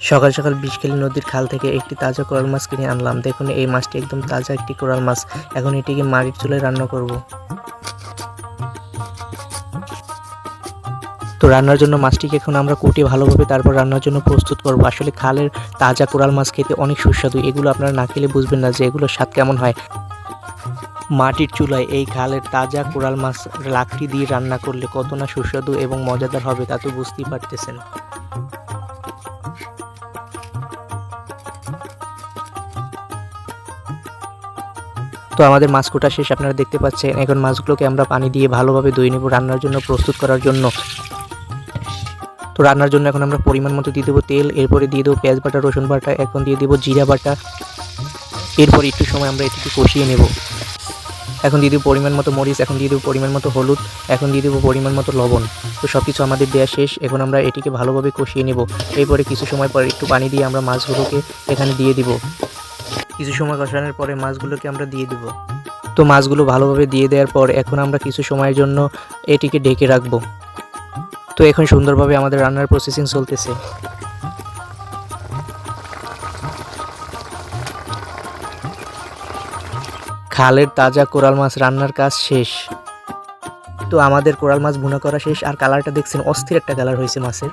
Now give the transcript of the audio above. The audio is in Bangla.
সকাল সকাল বিষখালী নদীর খাল থেকে একটি তাজা কোরাল মাছ কিনে আনলাম। দেখুন, এই মাছটি একদম তাজা একটি কোরাল মাছ। এখন এটিকে মাটির চুলায় রান্না করব। তো রান্নার জন্য মাছটিকে এখন আমরা কুটি ভালোভাবে তারপর রান্নার জন্য প্রস্তুত করব। আসলে খালের তাজা কোরাল মাছ খেতে অনেক সুস্বাদু। এগুলো আপনারা না খেলে বুঝবেন না যে এগুলোর স্বাদ কেমন হয়। মাটির চুলায় এই খালের তাজা কোরাল মাছ লাকড়ি দিয়ে রান্না করলে কত না সুস্বাদু এবং মজাদার হবে তা তো বুঝতেই পারতেছেন। তো আমাদের মাছ কোটা শেষ, আপনারা দেখতে পাচ্ছেন, এখন মাছগুলোকে আমরা পানি দিয়ে ভালোভাবে ধুয়ে নেব রান্নার জন্য, প্রস্তুত করার জন্য। তো রান্নার জন্য এখন আমরা পরিমাণ মতো দিয়ে দেবো তেল, এরপরে দিয়ে দেবো পেঁয়াজ বাটা, রসুন বাটা, এখন দিয়ে দেবো জিরা বাটা। এরপর একটু সময় আমরা এটিকে কষিয়ে নেব। এখন দিয়ে দেবো পরিমাণ মতো মরিচ, এখন দিয়ে দেবো পরিমাণ মতো হলুদ, এখন দিয়ে দেবো পরিমাণ মতো লবণ। তো সব কিছু আমাদের দেওয়া শেষ, এখন আমরা এটিকে ভালোভাবে কষিয়ে নেব। এরপরে কিছু সময় পর একটু পানি দিয়ে আমরা মাছগুলোকে এখানে দিয়ে দিব। কিছু সময় কষানোর পরে মাছগুলোকে আমরা দিয়ে দিব। তো মাছগুলো ভালোভাবে দিয়ে দেওয়ার পর এখন আমরা কিছু সময়ের জন্য এটিকে ঢেকে রাখব। তো এখন সুন্দরভাবে আমাদের রান্নার প্রসেসিং চলতেছে। খালের তাজা কোরাল মাছ রান্নার কাজ শেষ। তো আমাদের কোরাল মাছ ভুনা করা শেষ, আর কালারটা দেখছেন অস্থির একটা কালার হয়েছে মাছের।